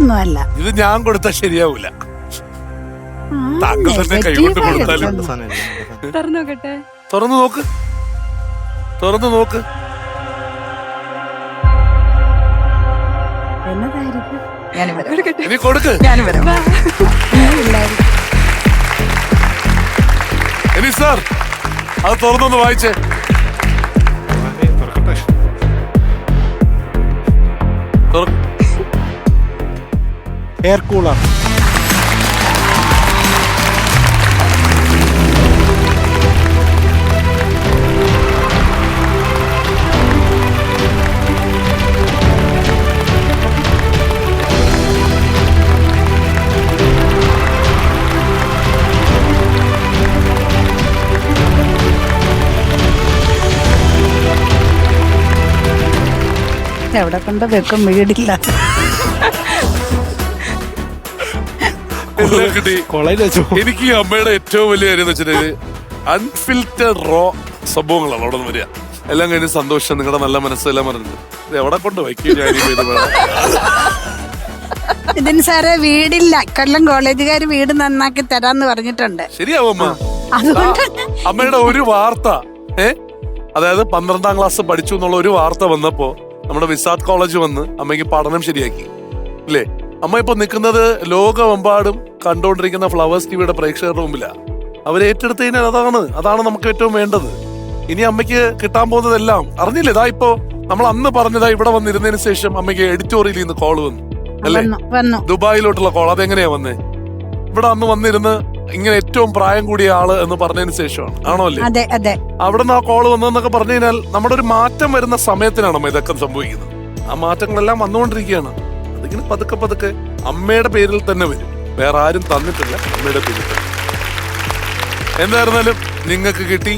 അതൊന്നുമല്ല ഇത് ഞാൻ കൊടുത്താൽ ശരിയാവൂല. താങ്കൾ തന്നെ കൈകൊണ്ട് കൊടുത്താലും തുറന്നോക്കട്ടെ തുറന്നു നോക്ക്. തുറന്നു നോക്ക്. എന്നതായിരിക്കും? ഞാനും വരാം കൊടുക്കട്ടെ. ഇനി കൊടുക്ക്. ഞാനും വരാം ഇല്ലായിരിക്കും. ഇനി സാർ അത് തുറന്നൊന്ന് വായിച്ചേ. Air cooler. എവിടെ കണ്ട വെക്കും വീടില്ല. എല്ലാം കിട്ടി കോളേജിൽ എനിക്ക് ഈ അമ്മയുടെ ഏറ്റവും വലിയ കാര്യം എന്ന് വെച്ചിട്ടുണ്ടെങ്കിൽ അൺഫിൽറ്റഡ് റോ സംഭവങ്ങളാണ് അവിടെ നിന്ന് വരിക. എല്ലാം കഴിഞ്ഞ് സന്തോഷം നിങ്ങളുടെ നല്ല മനസ്സെല്ലാം പറഞ്ഞിട്ട്. ഇത് എവിടെ കൊണ്ട് വയ്ക്കും ഞാൻ ഈ ഇത് വേണം. ഇതിന് സാറേ വീടില്ല. കൊല്ലം കോളേജുകാർ വീട് നന്നാക്കി തരാന്ന് പറഞ്ഞിട്ടുണ്ട്. ശരിയാവും അമ്മ? അതുകൊണ്ട് ആ, അമ്മയുടെ ഒരു വാർത്ത ഏ? അതായത് പന്ത്രണ്ടാം ക്ലാസ് പഠിച്ചു എന്നുള്ള ഒരു വാർത്ത വന്നപ്പോ നമ്മുടെ വിസാദ് കോളേജ് വന്ന് അമ്മയ്ക്ക് പഠനം ശരിയാക്കി. ഇല്ലേ? അമ്മ ഇപ്പൊ നിൽക്കുന്നത് ലോകമെമ്പാടും കണ്ടുകൊണ്ടിരിക്കുന്ന ഫ്ലവേഴ്സ് ടിവിയുടെ പ്രേക്ഷകരുടെ മുമ്പിലാണ് അവരെ ഏറ്റെടുത്തതിന് കഴിഞ്ഞാൽ അതാണ് അതാണ് നമുക്ക് ഏറ്റവും വേണ്ടത്. ഇനി അമ്മയ്ക്ക് കിട്ടാൻ പോകുന്നതെല്ലാം അറിഞ്ഞില്ലേ? ഇതാ ഇപ്പോ നമ്മൾ അന്ന് പറഞ്ഞതാ ഇവിടെ വന്നിരുന്നതിന് ശേഷം അമ്മയ്ക്ക് എഡിറ്റോറിയലിൽ നിന്ന് കോൾ വന്നു. അല്ലേ? ദുബായിലോട്ടുള്ള കോൾ അതെങ്ങനെയാ വന്നേ? ഇവിടെ അന്ന് വന്നിരുന്ന് ഇങ്ങനെ ഏറ്റവും പ്രായം കൂടിയ ആൾ എന്ന് പറഞ്ഞതിന് ശേഷമാണ്. ആണോ അല്ലേ? അവിടെ നിന്ന് ആ കോൾ വന്നതെന്നൊക്കെ പറഞ്ഞു കഴിഞ്ഞാൽ നമ്മുടെ ഒരു മാറ്റം വരുന്ന സമയത്തിനാണ് അമ്മ ഇതൊക്കെ സംഭവിക്കുന്നത്. ആ മാറ്റങ്ങളെല്ലാം വന്നുകൊണ്ടിരിക്കുകയാണ്. അതിങ്ങനെ പതുക്കെ പതുക്കെ അമ്മയുടെ പേരിൽ തന്നെ വരും. വേറെ ആരും തന്നിട്ടില്ല. അമ്മയുടെ പിന്നിട്ട് എന്തായിരുന്നാലും നിങ്ങൾക്ക് കിട്ടി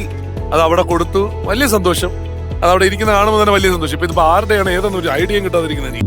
അത് അവിടെ കൊടുത്തു. വലിയ സന്തോഷം. അത് അവിടെ ഇരിക്കുന്ന കാണുമ്പോൾ തന്നെ വലിയ സന്തോഷം. ഇപ്പൊ ഇതിപ്പോ ആരുടെയാണ് ഏതെന്നൊരു ഐഡിയയും കിട്ടാതിരിക്കുന്നത്